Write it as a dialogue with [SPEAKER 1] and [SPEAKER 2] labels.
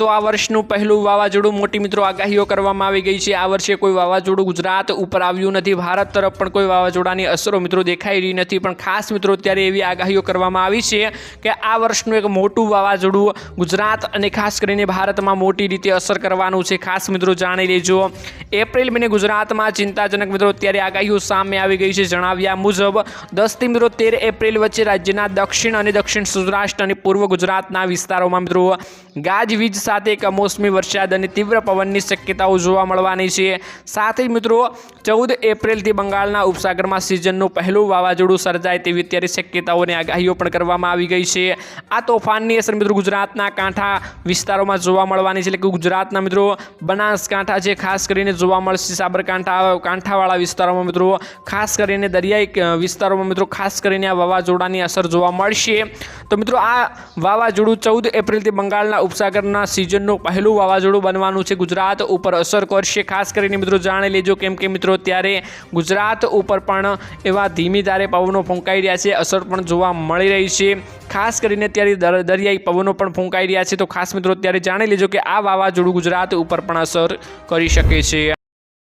[SPEAKER 1] તો આ વર્ષનું પહેલું વાવાઝોડું મોટી મિત્રો આગાહીઓ કરવામાં આવી ગઈ છે. આ વર્ષે કોઈ વાવાઝોડું ગુજરાત ઉપર આવ્યું નથી. ભારત તરફ પણ કોઈ વાવાઝોડાની અસરો મિત્રો દેખાઈ રહી નથી. પણ ખાસ મિત્રો અત્યારે એવી આગાહીઓ કરવામાં આવી છે કે આ વર્ષનું એક મોટું વાવાઝોડું ગુજરાત અને ખાસ કરીને ભારતમાં મોટી રીતે અસર કરવાનું છે. ખાસ મિત્રો જાણી લેજો. એપ્રિલ મહિને ગુજરાતમાં ચિંતાજનક મિત્રો અત્યારે આગાહીઓ સામે આવી ગઈ છે. જણાવ્યા મુજબ દસથી મિત્રો તેર એપ્રિલ વચ્ચે રાજ્યના દક્ષિણ અને દક્ષિણ સૌરાષ્ટ્ર અને પૂર્વ ગુજરાતના વિસ્તારોમાં મિત્રો ગાજવીજ સાથે કમોસમી વરસાદ અને તીવ્ર પવનની શક્યતાઓ જોવા મળવાની છે. સાથે મિત્રો, ચૌદ એપ્રિલથી બંગાળના ઉપસાગરમાં સિઝનનું પહેલું વાવાઝોડું સર્જાય તેવી અત્યારે શક્યતાઓની આગાહીઓ પણ કરવામાં આવી ગઈ છે. આ તોફાનની અસર મિત્રો ગુજરાતના કાંઠા વિસ્તારોમાં જોવા મળવાની છે. એટલે કે ગુજરાતના મિત્રો, બનાસકાંઠા છે, ખાસ કરીને જોવા મળશે સાબરકાંઠા, કાંઠાવાળા વિસ્તારોમાં મિત્રો. ખાસ કરીને દરિયાઈ વિસ્તારોમાં મિત્રો, ખાસ કરીને આ વાવાઝોડાની અસર જોવા મળશે. તો મિત્રો, આ વાવાઝોડું ચૌદ એપ્રિલથી બંગાળના ઉપસાગરના સિઝનનું પહેલું વાવાઝોડું બનવાનું છે ગુજરાત ઉપર અસર કરશે. ખાસ કરીને મિત્રો જાણી લેજો કેમ કે મિત્રો ત્યારે ગુજરાત ઉપર પણ એવા ધીમી ધારે પવનો ફૂંકાઈ રહ્યા છે. અસર પણ જોવા મળી રહી છે. ખાસ કરીને ત્યારે દર- દરિયાઈ પવનો પણ ફૂંકાઈ રહ્યા છે. તો ખાસ મિત્રો ત્યારે જાણી લેજો કે આ વાવાઝોડું ગુજરાત ઉપર પણ અસર કરી શકે છે.